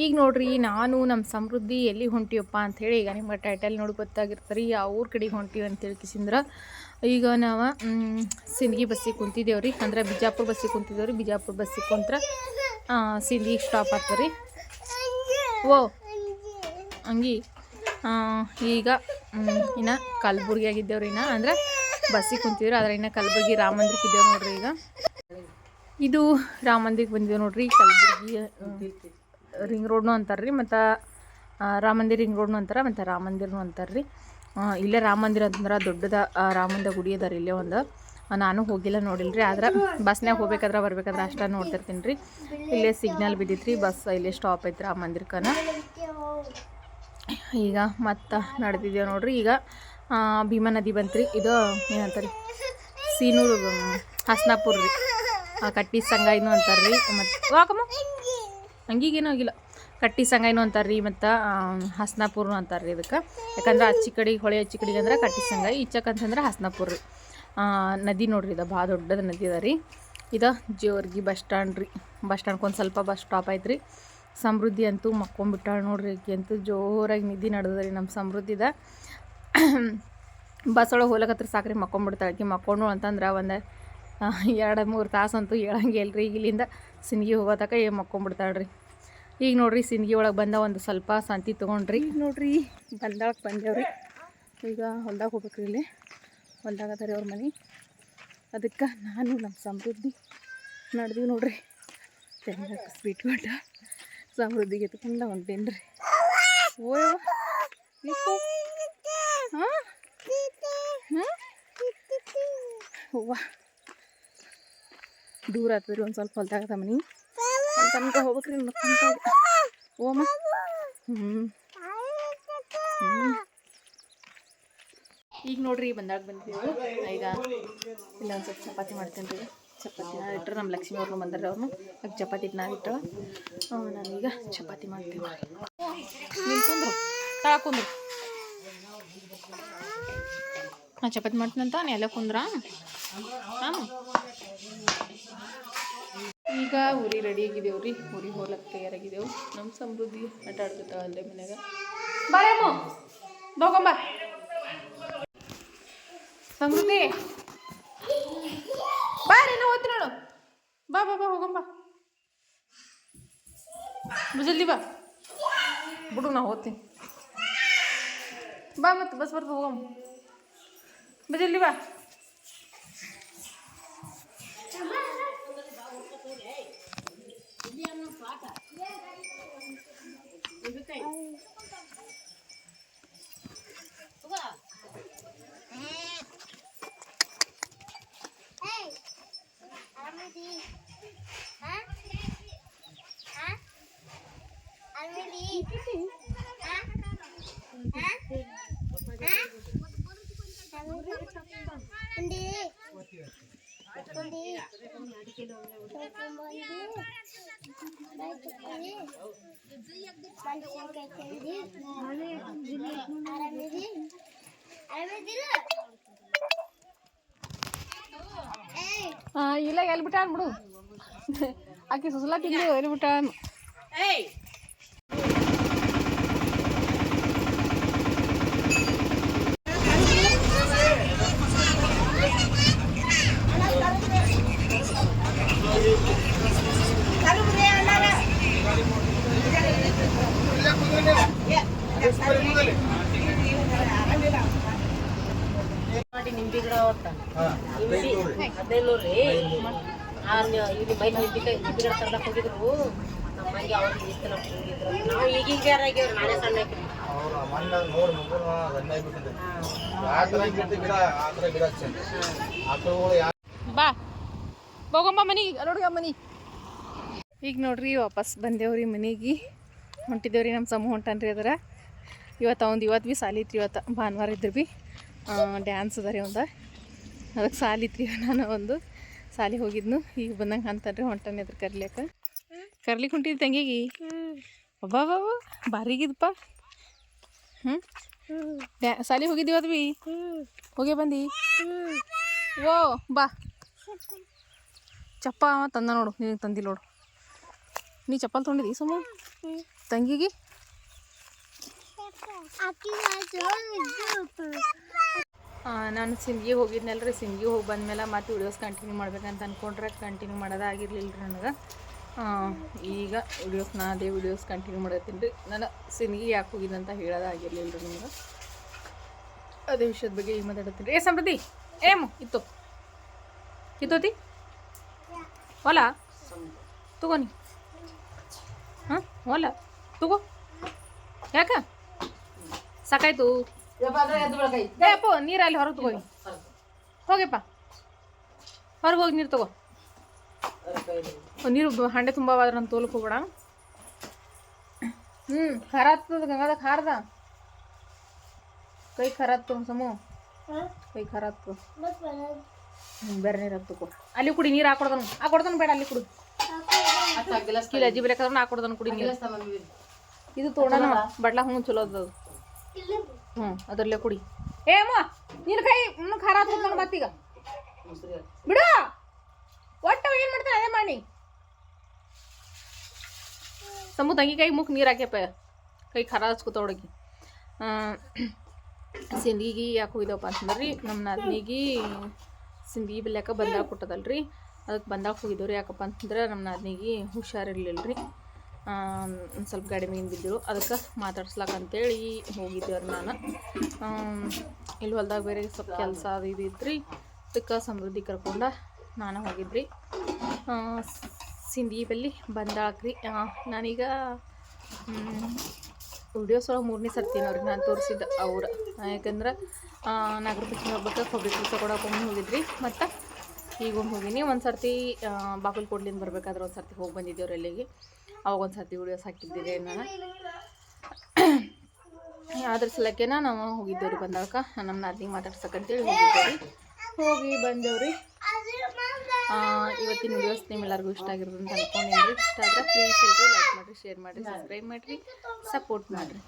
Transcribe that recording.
ಈಗ ನೋಡ್ರಿ, ನಾನು ನಮ್ಮ ಸಮೃದ್ಧಿ ಎಲ್ಲಿ ಹೊಂಟಿವಪ್ಪ ಅಂಥೇಳಿ ಈಗ ನಿಮ್ಗೆ ಟೈಟಲ್ ನೋಡಿ ಗೊತ್ತಾಗಿರ್ತಾರೆ ಯಾವ ಊರ ಕಡೆಗೆ ಹೊಂಟಿವಿ ಅಂತೇಳಿ ಕಿಸಿಂದ್ರ. ಈಗ ನಾವು ಸಿಂಧಗಿ ಸಿಂದಗಿ ಬಸ್ಸಿಗೆ ಕುಂತಿದ್ದೇವ್ರಿ ಅಂದ್ರೆ ಬಿಜಾಪುರ ಬಸ್ಸಿಗೆ ಕುಂತಿದ್ದೇವ್ರಿ ಬಿಜಾಪುರ ಬಸ್ಸಿಗೆ ಕುಂತ್ರ ಸಿಂದಗಿ ಸ್ಟಾಪ್ ಆಗ್ತದೆ ಓ, ಹಂಗೆ ಈಗ ಇನ್ನು ಇನ್ನ ಕಲಬುರ್ಗಿ ಆಗಿದ್ದೇವ್ರಿ ಇನ್ನ, ಅಂದ್ರೆ ಬಸ್ಸಿಗೆ ಕುಂತಿದ್ರು ಆದ್ರೆ ಇನ್ನ ಕಲಬುರ್ಗಿ ರಾಮ ಮಂದಿರಕ್ಕೆ ಇದ್ದೇವೆ ನೋಡ್ರಿ ಈಗ. ಇದು ರಾಮ ಮಂದಿರಕ್ಕೆ ಬಂದಿದ್ದೇವೆ ನೋಡ್ರಿ, ಕಲಬುರ್ಗಿ ರಿಂಗ್ ರೋಡ್ನು ಅಂತಾರೆ ರೀ ಮತ್ತು ರಾಮ ಮಂದಿರ ರಿಂಗ್ ರೋಡ್ನು ಅಂತಾರೆ, ಮತ್ತು ರಾಮ ಮಂದಿರನು ಅಂತಾರೆ ರೀ ಇಲ್ಲೇ ರಾಮ ಮಂದಿರ ಅಂತಂದ್ರೆ ದೊಡ್ಡದ ರಾಮಂದ ಗುಡಿ ಅದ ರೀ ಇಲ್ಲೇ ಒಂದು. ನಾನು ಹೋಗಿಲ್ಲ ನೋಡಿಲ್ಲ ರೀ ಆದ್ರೆ ಬಸ್ನಾಗ ಹೋಗ್ಬೇಕಾದ್ರೆ ಬರ್ಬೇಕಾದ್ರೆ ಅಷ್ಟ ನೋಡ್ತಿರ್ತೀನಿ ರೀ ಇಲ್ಲೇ ಸಿಗ್ನಲ್ ಬಿದ್ದಿತ್ತು ರೀ ಬಸ್ ಇಲ್ಲೇ ಸ್ಟಾಪ್ ಐತೆ ರಾಮ ಮಂದಿರ್ಕನ ಈಗ ಮತ್ತೆ ನಡೆದಿದ್ದೇವೆ ನೋಡ್ರಿ, ಈಗ ಭೀಮಾ ನದಿ ಬಂತ್ರಿ, ಇದು ಏನಂತಾರೆ, ಸೀನೂರು ಹಸ್ನಾಪುರ ರೀ ಕಟ್ಟಿ ಕಟ್ಟಿ ಸಂಗಾಯಿನು ಅಂತಾರೆ ರೀ ಮತ್ತು ವಾಕಮ್ಮ ಹಂಗೀಗೇನೂ ಆಗಿಲ್ಲ ಕಟ್ಟಿ ಸಂಗಾಯಿನು ಅಂತಾರೆ ರೀ ಮತ್ತು ಹಸ್ನಾಪುರ್ನು ಅಂತಾರೆ ರೀ ಇದಕ್ಕೆ. ಯಾಕಂದ್ರೆ ಅಚ್ಚಿ ಕಡೆಗೆ ಹೊಳೆ ಅಚ್ಚಿ ಕಡೆಗೆ ಅಂದ್ರೆ ಕಟ್ಟಿ ಸಂಗಾಯಿ ಈಚಕ್ಕಂತಂದ್ರೆ ಹಸ್ನಾಪುರ ರೀ ನದಿ ನೋಡ್ರಿ ಇದು ಭಾಳ ದೊಡ್ಡದ ನದಿ ಅದ ರೀ. ಇದು ಜೋರ್ಗಿ ಬಸ್ ಸ್ಟ್ಯಾಂಡ್ ರೀ. ಬಸ್ ಸ್ಟ್ಯಾಂಡ್ಗೆ ಒಂದು ಸ್ವಲ್ಪ ಬಸ್ ಸ್ಟಾಪ್ ಐತ್ರಿ ಸಮೃದ್ಧಿ ಅಂತೂ ಮಕ್ಕೊಂಬಿಟ್ಟಾಳ ನೋಡ್ರಿ ಅಂತೂ ಜೋರಾಗಿ ನಿಧಿ ರೀ ನಮ್ಮ ಸಮೃದ್ಧಿದ ಬಸ್ ಒಳಗೆ ಹೋಗ್ಲಕತ್ರ ಸಾಕ್ರಿ ಮಕ್ಕೊಂಬಿಡ್ತಾಳೆ ಆಕಿ. ಮಕ್ಕೊಂಡು ಅಂತಂದ್ರೆ ಒಂದು ಎರಡು ಮೂರು ತಾಸು ಅಂತೂ ಹೇಳಂಗೆ ಇಲ್ರಿ. ಇಲ್ಲಿಂದ ಸಿನ್ಗಿ ಹೋಗೋ ತಕ ಮಕ್ಕೊಂಬಿಡ್ತಾಳೆ ರೀ ಈಗ ನೋಡ್ರಿ ಸಿಂದಗಿ ಒಳಗೆ ಬಂದ ಒಂದು ಸ್ವಲ್ಪ ಸಂತಿ ತೊಗೊಂಡ್ರಿ. ಈಗ ನೋಡ್ರಿ ಬಂದಾಗ ಬಂದೇವ್ರಿ. ಈಗ ಹೊಲ್ದಾಗ ಹೋಗ್ಬೇಕ್ರಿ ಇಲ್ಲಿ. ಹೊಲ್ದಾಗ ಅದ ರೀ ಅವ್ರ ಮನೆ. ಅದಕ್ಕೆ ನಾನು ನಮ್ಮ ಸಮೃದ್ಧಿ ನಡೆದೀವಿ ನೋಡ್ರಿ. ಚೆನ್ನಾಗಿ ಸ್ವೀಟ್ ಮಾಡ ಸಮೃದ್ಧಿಗೆ ಎತ್ಕೊಂಡ ಹೊಂಟೇನ್ರಿ ಹಾಂ? ಹೂವ ದೂರ ಆಗ್ತದ್ರಿ ಒಂದು ಸ್ವಲ್ಪ ಹೊಲ್ದಾಗ ಮನೆ. ತನಕ ಹೋಗ್ಬೇಕ್ರಿ ಓಮ ಹ್ಞೂ ಈಗ ನೋಡ್ರಿ ಬಂದಾಗ ಬಂದಿದ್ದೀವಿ. ಈಗ ಇಲ್ಲೊಂದು ಸ್ವಲ್ಪ ಚಪಾತಿ ಮಾಡ್ತೇನೆ ರೀ. ಚಪಾತಿ ನಾ ಇಟ್ಟರೆ ನಮ್ಮ ಲಕ್ಷ್ಮಿ ಅವ್ರನ್ನ ಬಂದ್ರೆ ಅವ್ರನ್ನ ಆಗ ಚಪಾತಿ ನಾ ಇಟ್ಟವ ನಾನೀಗ ಚಪಾತಿ ಮಾಡ್ತೀನಿ. ನೀನು ಕುಂದ್ರು ತಳ ಕುಂದ್ರು. ನಾ ಚಪಾತಿ ಮಾಡ್ತೀನಂತ, ನೀ ಎಲ್ಲ ಕುಂದ್ರ? ಹಾಂ ಈಗ ಉರಿ ರೆಡಿ ಆಗಿದೇವು ರೀ. ಉರಿ ಹೋಲಕ್ಕೆ ತಯಾರಾಗಿದ್ದೆವು ನಮ್ಮ ಸಮೃದ್ಧಿ ಆಟ ಆಡ್ಕೊತಾವ ಅಲ್ಲೇ ಮನ್ಯಾಗ. ಹೋಗಂಬ ಸಮೃದ್ಧಿ. ಬಾ ನಾವು ಓದ್ತಿ ನೋಡು. ಬಾ ಬಾ ಬಾ, ಹೋಗಂಬ. ಜಲ್ದಿ ಬಾ. ಬಿಡು, ನಾ ಓದ್ತೀನಿ. ಬಾ ಮತ್ತೆ, ಬಸ್ ಬರ್ತದೆ ಹೋಗಮ್ಮ. ಬಾ, ಜಲ್ದಿ ಬಾ. Hey, I'm ready. Hi. ಹಾಂ ಇಲ್ಲ ಎಲ್ಲಿ ಬಿಟ್ಟ ಬಿಡು ಆಕೆ ಸುಸಲ ತಿಂದು ಎಲ್ಲಿ ಬಿಟ್ಟ ಮಾಡಿ ನಿಂಬೆ ಗಿಡ ಅವತ್ತ ಹದಿನೈದು ರೀ. ಆ ಇಲ್ಲಿ ಮೈ ನಿಂಬೆ ನಿಂಬೆ ಗಿಡ ತರ್ಲಕ್ ಹೋಗಿದ್ರು ಅವ್ರಿಗೆ ಇಷ್ಟ ನಾವು ಈಗೀಗ ಬೇರೆ ಆಗ್ಯಾವ್ರಿ ಸಣ್ಣ ಹಾಕಿರಿ ಬಾ. ಹೋಗಮ್ಮ ಮನಿಗೆ ನೋಡ್ರಿ ಮನಿ. ಈಗ ನೋಡ್ರಿ ವಾಪಸ್ ಬಂದೇವ್ರಿ ಮನೆಗೆ. ಹೊಂಟಿದ್ದೇವ್ರಿ ನಮ್ಮ ಸಮೂಹ ಹೊಂಟನ್ರಿ ಅದರ. ಇವತ್ತು ಅವ್ನು ಇವತ್ತು ಭೀ ಸಾಲಿತ್ರಿ ಇವತ್ತು. ಭಾನುವಾರ ಇದ್ರು ಭೀ ಡ್ಯಾನ್ಸ್ ಅದ ರೀ ಒಂದು ಅದಕ್ಕೆ ಸಾಲಿ ಇತ್ರಿ ನಾನು ಒಂದು. ಸಾಲಿ ಹೋಗಿದ್ನು. ಈಗ ಬಂದಂಗೆ ಅಂತಾರೆ ಹೊಂಟನ ಅದ್ರ ಕರ್ಲಿಕ್ಕ. ಕರ್ಲಿ ಹೊಂಟಿದ್ದು ತಂಗಿಗೆ? ಅಬ್ಬಾ ಬಾ ಬಾರಿಗಿದಪ್ಪ ಹ್ಞೂ ಡ್ಯಾ, ಸಾಲಿ ಹೋಗಿದ್ದೀವಿ ಅದ್ವಿ? ಹೋಗೇ ಬಂದು? ಓ ಬಾ. ಚಪ್ಪ ತಂದ ನೋಡು, ನಿನಗೆ ತಂದಿಲ್ಲ ನೋಡು. ನೀ ಚಪ್ಪಲ್ ತೊಗೊಂಡಿದ್ದಿ ಸುಮ್ಮ ತಂಗಿಗೆ? ನಾನು ಸಿಂಗಿ ಹೋಗಿದ್ನಲ್ಲ ರೀ ಸಿಂಗಿ ಹೋಗಿ ಬಂದಮೇಲೆ ಮತ್ತೆ ವಿಡಿಯೋಸ್ ಕಂಟಿನ್ಯೂ ಮಾಡ್ಬೇಕಂತ ಅಂದ್ಕೊಂಡ್ರೆ ಕಂಟಿನ್ಯೂ ಮಾಡೋದಾಗಿರ್ಲಿಲ್ಲ ರೀ ನನಗೆ. ಈಗ ವಿಡಿಯೋಸ್ ನಾ ಅದೇ ವಿಡಿಯೋಸ್ ಕಂಟಿನ್ಯೂ ಮಾಡತ್ತೀನಿ ರೀ. ನಾನು ಸಿಂಗಿ ಯಾಕೆ ಹೋಗಿದ್ದೆ ಅಂತ ಹೇಳೋದಾಗಿರ್ಲಿಲ್ಲ ರೀ ನಿಮ್ಗೆ ಅದೇ ವಿಷಯದ ಬಗ್ಗೆ ಈಗ ಮಾತಾಡತ್ತೀನಿ ರೀ. ಏ ಸಮೃದ್ಧಿ ಏಮು ಇತ್ತು. ಕಿತ್ತೋತಿ ಹೊಲ? ತಗೋ ನೀ. ಹಾಂ, ಹೊಲ. ತಗೋ. ಯಾಕ? ಸಾಕಾಯ್ತು? ಅಪ್ಪ ನೀರು ಅಲ್ಲಿ ಹೊರಗೆ ತಗೋ ಹೋಗಿಪ್ಪ. ಹೊರಗೆ ಹೋಗಿ ನೀರು ತಗೋ. ನೀರು ಹಂಡೆ ತುಂಬ ಆದ್ರೆ ನಾನು ತೋಲಕ್ಕೆ ಹೋಗ್ಬೇಡ. ಹ್ಞೂ ಖಾರ ಆಗ್ತದ ಗಂಗಾದ ಖಾರದ? ಕೈ ಖಾರ ಆಗ್ತದ ಸಮು? ಕೈ ಖಾರ ಆಗ್ತದ. ಹ್ಞೂ ಬೇರೆ ನೀರು ಹಾಕ್ತಕೋ ಅಲ್ಲಿ ಕುಡಿ ನೀರು ಹಾಕೊಡ್ದನು. ಹಾಕೊಡ್ದನು ಬೇಡ ಅಲ್ಲಿ ಕುಡಿ. ಇಲ್ಲ ಅಜ್ಜಿ ಬೇಕಾದ್ರೆ ಹಾಕೊಡ್ದನು ಕುಡಿ ನೀರು. ಇದು ತೋಡನ ಬಡ್ಲ ಹ್ಞೂ ಚಲೋ ಅದ. ಹ್ಞೂ ಅದರಲ್ಲೇ ಕುಡಿ. ಏ ಅಮ್ಮ ನಿನ್ನ ಕೈ ಇನ್ನು ಖಾರ ನನ್ನ ಮತ್ತೀಗ ಬಿಡು. ಒಟ್ಟು ಏನು ಮಾಡ್ತಾನೆ ಅದೇ ಮಾಡಿ ಸಮು ತಂಗಿ ಕೈ ಮುಖ ನೀರು ಹಾಕ್ಯಪ್ಪ. ಕೈ ಖಾರ ಹಚ್ಕೋತ ಹುಡುಗಿ. ಸಿಂದಿಗೆ ಯಾಕೆ ಹೋಗಿದ್ದವಪ್ಪ ಅಂತಂದ್ರೆ ರೀ ನಮ್ಮ ನಾದ್ನಿಗೆ ಸಿಂದಿಗೆ ಬಿಲ್ಯಾಕ ಬಂದಾಗ ಕೊಟ್ಟದಲ್ರಿ. ಅದಕ್ಕೆ ಬಂದಾಗ ಹೋಗಿದ್ದೇವ್ರಿ ಯಾಕಪ್ಪ ಅಂತಂದ್ರೆ ನಮ್ಮ ನಾದ್ನಿಗೆ ಹುಷಾರಿರ್ಲಿಲ್ಲ ರೀ ಒಂದು ಸ್ವಲ್ಪ ಗಾಡಿ ಮೇಗಿನ ಬಿದ್ದರು ಅದಕ್ಕೆ ಮಾತಾಡ್ಸ್ಲಾಕ ಅಂತೇಳಿ ಹೋಗಿದ್ದೇವ್ರಿ ನಾನು. ಇಲ್ಲಿ ಹೊಲ್ದಾಗ ಬೇರೆ ಸ್ವಲ್ಪ ಕೆಲಸ ಅದು ಇದು ಅದಕ್ಕೆ ಸಮೃದ್ಧಿ ಕರ್ಕೊಂಡು ನಾನು ಹೋಗಿದ್ರಿ. ಸಿಂಧಿ ಬಲ್ಲಿ ಬಂದಾಕ್ರಿ ನಾನೀಗ ವಿಡಿಯೋಸ್ ಒಳಗೆ ಮೂರನೇ ಸರ್ತಿ ಅವ್ರಿಗೆ ನಾನು ತೋರಿಸಿದ್ದೆ ಅವ್ರು. ಯಾಕಂದ್ರೆ ನಾಗರ ಪಂಚಮಿ ಹಬ್ಬಕ್ಕೆ ಕೊಬ್ಬರಿ ಕೆಲಸ ಕೊಡೋಕೆ ಒಮ್ಮೆ ಹೋಗಿದ್ರಿ. ಮತ್ತು ಈಗ ಒಮ್ಮೆ ಹೋಗಿನಿ. ಒಂದು ಸರ್ತಿ ಬಾಗಲಕೋಟ್ಲಿಂದ ಬರ್ಬೇಕಾದ್ರೆ ಒಂದು ಸರ್ತಿ ಹೋಗಿ ಬಂದಿದ್ದೇವ್ರು ಅಲ್ಲಿಗೆ. ಅವಾಗ ಒಂದು ಸರ್ತಿ ವಿಡಿಯೋಸ್ ಹಾಕಿದ್ದಿದೆ ನಾನು ಅದ್ರ ಸಲಕ್ಕೆನ ನಾವು ಹೋಗಿದ್ದೇವ್ರಿ ಬಂದಾಗ ನಮ್ಮ ನಾದಿಗೆ ಮಾತಾಡ್ಸಕ್ಕಂತೇಳಿ ಹೋಗಿದ್ದೇವ್ರಿ. ಹೋಗಿ ಬಂದೇವ್ರಿ. ಇವತ್ತಿನ ವಿಡಿಯೋಸ್ ನಿಮ್ಮೆಲ್ಲರಿಗೂ ಇಷ್ಟ ಆಗಿರೋದು ಅಂತ ಅನ್ಕೊಂಡಿದ್ರಿ ಇಷ್ಟ ಆದರೆ ಪ್ಲೀಸ್ ಎಲ್ಲರೂ ಲೈಕ್ ಮಾಡಿರಿ ಶೇರ್ ಮಾಡಿರಿ ಸಬ್ಸ್ಕ್ರೈಬ್ ಮಾಡಿರಿ ಸಪೋರ್ಟ್ ಮಾಡಿರಿ.